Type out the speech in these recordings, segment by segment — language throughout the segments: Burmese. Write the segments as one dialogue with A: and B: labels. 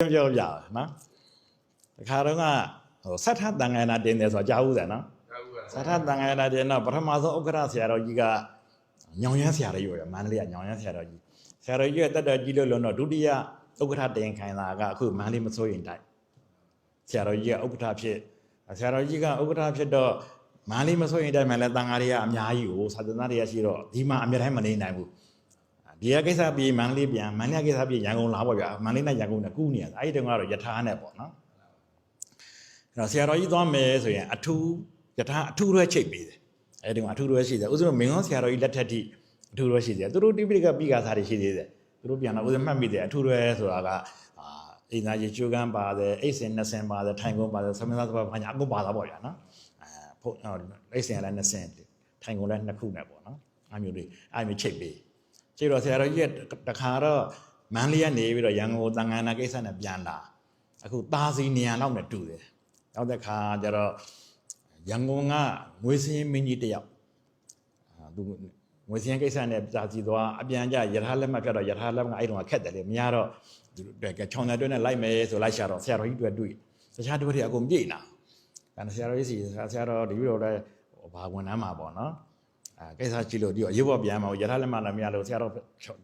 A: ပြောပြပါနော်တခါတော့ကဟိုဆက်ထတန်ငယ်နာတင်တယ်ဆိုတာကြားဦးတယ်နော်
B: ဟုတ်ကဲ့
A: ဆက်ထတန်ငယ်နာတင်တော့ပထမဆုံးဥက္ကဋ္ဌဆရာတော်ကြီးကညောင်ရမ်းဆရာတော်ကြီးရမန္တလေးကညောင်ရမ်းဆရာတော်ကြီးဆရာတော်ကြီးရဲ့တက်တော်ကြီးလို့လို့တော့ဒုတိယဥက္ကဋ္ဌတင်ခိုင်တာကအခုမန္တလေးမစိုးရင်တိုက်ဆရာတော်ကြီးကဥက္ကဋ္ဌဖြစ်ဆရာတော်ကြီးကဥက္ကဋ္ဌဖြစ်တော့မန္တလေးမစိုးရင်တိုက်မှာလည်းတန်ဃာတွေကအများကြီးကိုသာသနာတွေကရှိတော့ဒီမှာအများတိုင်းမနေနိုင်ဘူး ဒီကကိစ္စပြီးမန္တလေးပြန်မန္တလေးကိစ္စပြီးရန်ကုန်လာပေါ့ဗျာမန္တလေးနဲ့ရန်ကုန်နဲ့ကူးနေရအဲ့ဒီတုန်းကတော့ယထာနဲ့ပေါ့နော်အဲ့တော့ဆရာတော်ကြီးသွားမယ်ဆိုရင်အထူးယထာအထူးရွဲချိတ်ပေးတယ်အဲ့ဒီမှာအထူးရွဲရှိတယ်ဥစဉ်မင်းရောဆရာတော်ကြီးလက်ထက်ထိအထူးရွဲရှိတယ်သူတို့တိပိဋကပြီးကစားတွေရှိသေးတယ်သူတို့ပြန်တော့ဥစဉ်မှတ်မိတယ်အထူးရွဲဆိုတာကအာအိမ်သားကြီးကျိုးကန်းပါတယ်အိတ်စင်နှစ်စင်ပါတယ်ထိုင်ကုန်ပါတယ်သမင်းသားသဘာဘာညာအကုန်ပါတာပေါ့ဗျာနော်အဲဖို့အိတ်စင်လည်းနှစ်စင်ထိုင်ကုန်လည်းနှစ်ခုနဲ့ပေါ့နော်အဲ့မျိုးတွေအဲ့မျိုးချိတ်ပေး ကျတော့ဆရာတော်ကြီးကတခါတော့မန်းလေးကနေပြီးတော့ရန်ကုန်တန်ငန်းနာကိစ္စနဲ့ပြန်လာအခုတာစီနေရလောက်နဲ့တူတယ်နောက်တစ်ခါကျတော့ရန်ကုန်ကငွေစင်းမင်းကြီးတယောက်အာသူငွေစင်းကိစ္စနဲ့ကြာစီသွားအပြန်ကြရထားလက်မှတ်ဖြတ်တော့ရထားလက်မှတ်အဲ့တုန်းကခက်တယ်လေမရတော့သူတို့ကချောင်းတဲ့တွဲနဲ့လိုက်မယ်ဆိုလိုက်ရှာတော့ဆရာတော်ကြီးတွေ့တွေ့တခြားတွေတွေအကုန်ပြည့်နာဒါနဲ့ဆရာတော်ကြီးစီဆရာတော်ဒီလိုတော့ဘာဝန်ထမ်းမှာပေါ့နော်အဲ ကိစ္စကြည့်လို့ဒီတော့ရေဘောပြန်မှာရထားလက်မလည်းမရလို့ဆရာတော်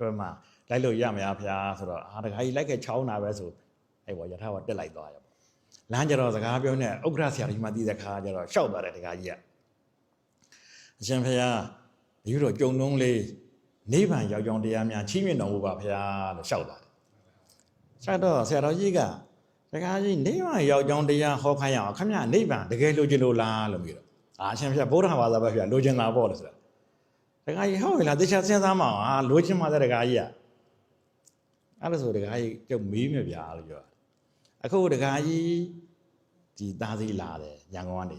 A: တွဲမှာလိုက်လို့ရမရဖျားဆိုတော့အာတခါကြီးလိုက်ခဲ့ချောင်းတာပဲဆိုအဲ့ဘောရထားကတက်လိုက်သွားရပေါ့လမ်းကြတော့စကားပြောနေဥက္ကဋ္ဌဆရာကြီးမှတည်တဲ့ခါကျတော့ရှောက်သွားတယ်တခါကြီးကအရှင်ဖျားဒီလိုကြုံတုံးလေးနိဗ္ဗာန်ရောက်ကြောင်းတရားများချီးမြှင့်တော်မူပါဖျားလို့ရှောက်သွားတယ်ဆက်တော့ဆရာတော်ကြီးကတခါကြီးနိဗ္ဗာန်ရောက်ကြောင်းတရားဟောခိုင်းရအောင်ခမရနိဗ္ဗာန်တကယ်လိုချင်လို့လားလို့ပြီးတော့အာအရှင်ဖျားဗုဒ္ဓဘာသာပဲဖျားလိုချင်တာပေါ့လို့ဆိုတာ တခါကြီးဟုတ်ပြီလားတခြားစဉ်းစားမအောင်ဟာလိုချင်မှတဲ့တခါကြီးอ่ะအဲ့လိုဆိုတခါကြီးကျုပ်မေးမြဗျာလို့ပြောတာအခုတခါကြီးဒီသားစီလာတယ်ရန်ကုန်ကနေ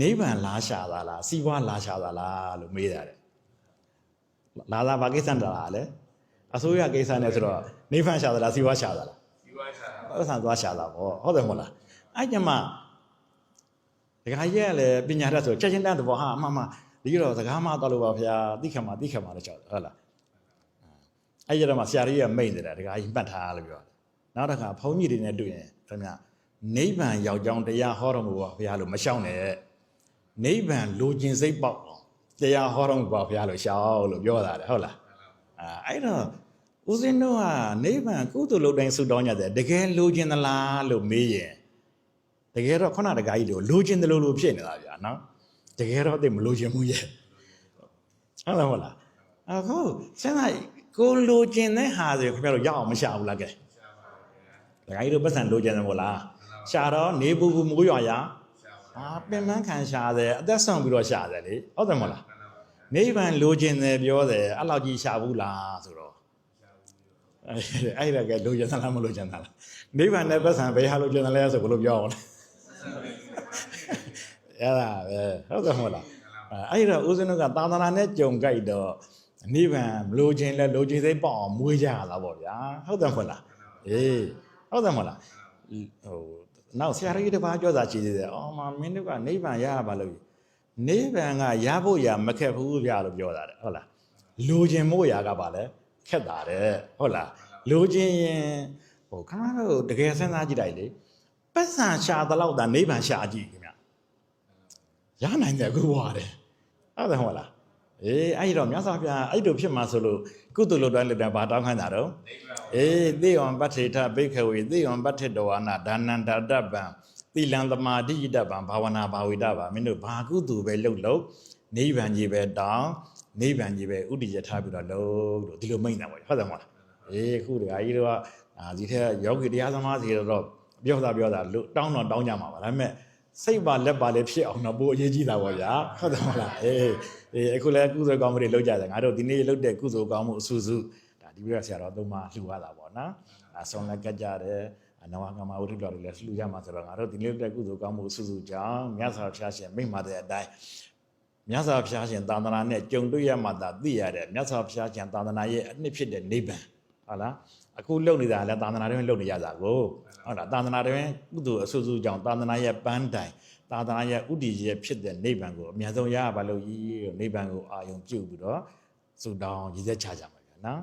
A: နိဗ္ဗာန်လာရှာတာလားစီးပွားလာရှာတာလားလို့မေးတာတဲ့လာလာဘာကိစ္စတလားလဲအစိုးရကိစ္စနဲ့ဆိုတော့နိဗ္ဗာန်ရှာတာလားစီးပွားရှာတာလား
B: ဒီဝိုင်းစားတာ
A: ဥစ္စာသွားရှာတာပေါ့ဟုတ်တယ်မဟုတ်လားအဲ့ကြမှာဒကာကြီးကလည်းပညာတတ်ဆိုချက်ချင်းတတ်တယ်ပေါ့ဟာအမှန်မှ ဒီတော့စကားမှတော့လို့ပါဗျာတိခတ်မှတိခတ်မှလည်းကြောက်တယ်ဟုတ်လားအဲ့ကြတော့မှဆရာကြီးကမိတ်တယ်ဒကာကြီးမှတ်ထားလို့ပြောတယ်နောက်တစ်ခါဘုန်းကြီးတွေနဲ့တွေ့ရင်ခင်ဗျနိဗ္ဗာန်ရောက်ကြောင်းတရားဟောတော်မူပါဗျာလို့မရှောင်နဲ့နိဗ္ဗာန်လိုချင်စိတ်ပေါက်အောင်တရားဟောတော်မူပါဗျာလို့ရှောက်လို့ပြောတာတယ်ဟုတ်လားအဲအဲ့တော့ဦးဇင်းတို့ကနိဗ္ဗာန်ကုသိုလ်လုပ်တိုင်းဆုတောင်းကြတယ်တကယ်လိုချင်သလားလို့မေးရင်တကယ်တော့ခုနတကားကြီးတို့လိုချင်တယ်လို့လို့ဖြစ်နေတာဗျာနော် တကယ်တော့သိမလိုချင်ဘူးရဲ့ဟုတ်လားဟုတ်လားအခုစဉ်းစားကိုလိုချင်တဲ့ဟာဆိုရင်ခင်ဗျားတို့ရအောင်မရှာဘူးလားကဲ
B: ရှားပါဗျာ
A: တကားကြီးတို့ပတ်စံလိုချင်တယ်မို့လားရှာတော့နေပူပူမိုးရွာရ
B: ရှားပါ
A: အာပင်ပန်းခံရှာတယ်အသက်ဆုံးပြီးတော့ရှာတယ်လေဟုတ်တယ်မို့လား
B: မှန်ပါဗျာ
A: နိဗ္ဗာန်လိုချင်တယ်ပြောတယ်အဲ့လောက်ကြီးရှာဘူးလားဆိုတော့
B: ရှားပါဗျာ
A: အဲ့ဒါကလိုချင်သလားမလိုချင်သလားနိဗ္ဗာန်နဲ့ပတ်စံဘယ်ဟာလိုချင်တယ်လဲဆိုဘယ်လိုပြောအောင်လဲ အဲ့ဒါပဲဟုတ်တယ်မဟုတ်လားအဲ့ဒါဦးဇင်းတို့ကသာသနာနဲ့ကြုံကြိုက်တော့နိဗ္ဗာန်မလိုချင်လဲလိုချင်စိတ်ပေါ့အောင်မွေးကြရတာပေါ့ဗျာဟုတ်တယ်မဟုတ်လားအေးဟုတ်တယ်မဟုတ်လားဟိုနောက်ဆရာကြီးတစ်ပါးပြောတာရှိသေးတယ်အော်မမင်းတို့ကနိဗ္ဗာန်ရရပါလို့နိဗ္ဗာန်ကရဖို့ရမခက်ဘူးဗျာလို့ပြောတာတဲ့ဟုတ်လားလိုချင်မို့ရကပါလဲခက်တာတဲ့ဟုတ်လားလိုချင်ရင်ဟိုခဏတော့တကယ်စဉ်းစားကြည့်လိုက်လေပတ်စံရှာတလောက်တာနိဗ္ဗာန်ရှာကြည့်ခင်ဗျ ရနိုင်တယ်အခုဘွားတယ်ဟုတ်တယ်ဟုတ်လားအေးအဲ့ဒီတော့မြတ်စွာဘုရားအဲ့လိုဖြစ်မှာဆိုလို့ကုသလိုတိုင်းလက်တံဘာတောင်းခိုင်းတာတော့
B: နိဗ္ဗာန်
A: အေးသေဝံပဋ္ဌေထဘိက္ခဝေသေဝံပဋ္ဌေတဝါနာဒါနန္တာတပံသီလံသမာဓိတပံဘာဝနာဘာဝိတပံမင်းတို့ဘာကုသိုလ်ပဲလုပ်လို့နိဗ္ဗာန်ကြီးပဲတောင်းနိဗ္ဗာန်ကြီးပဲဥတည်ရထားပြီးတော့လုပ်လို့ဒီလိုမိန့်တာပေါ့ဟုတ်တယ်မဟုတ်လားအေးခုတခါကြီးတော့အာဒီထက်ယောဂီတရားသမားစီတော့ပြောတာပြောတာလို့တောင်းတော့တောင်းကြမှာပါဒါပေမဲ့ စိတ်ပါလက်ပါလေးဖြစ်အောင်တော့ပိုအရေးကြီးတာပေါ့ဗျာဟုတ်တယ်မဟုတ်လားအေးအေးအခုလည်းကုသိုလ်ကောင်းမှုတွေလုပ်ကြတယ်ငါတို့ဒီနေ့လုပ်တဲ့ကုသိုလ်ကောင်းမှုအဆူဆူဒါဒီပြည့်ဆရာတော်သုံးပါလှူရတာပေါ့နော်အဆုံးလက်ကကြတယ်အနဝကမဝိထုတော်တွေလည်းလှူကြမှာဆိုတော့ငါတို့ဒီနေ့လုပ်တဲ့ကုသိုလ်ကောင်းမှုအဆူဆူကြောင့်မြတ်စွာဘုရားရှင်မိန့်ပါတဲ့အတိုင်းမြတ်စွာဘုရားရှင်သာသနာနဲ့ကြုံတွေ့ရမှသာသိရတဲ့မြတ်စွာဘုရားရှင်သာသနာရဲ့အနှစ်ဖြစ်တဲ့နိဗ္ဗာန်ဟုတ်လား အခုလုံနေတာလည်းသာသနာတွင်လုံနေရတာကိုဟုတ်လားသာသနာတွင်ကုသိုလ်အဆူဆူကြောင့်သာသနာရဲ့ပန်းတိုင်သာသနာရဲ့ဥတည်ရဲ့ဖြစ်တဲ့နိဗ္ဗာန်ကိုအများဆုံးရရပါလို့ဤနိဗ္ဗာန်ကိုအာယုံပြုတ်ပြီးတော့သုတောင်းရည်သက်ချကြမှာဗျာနော်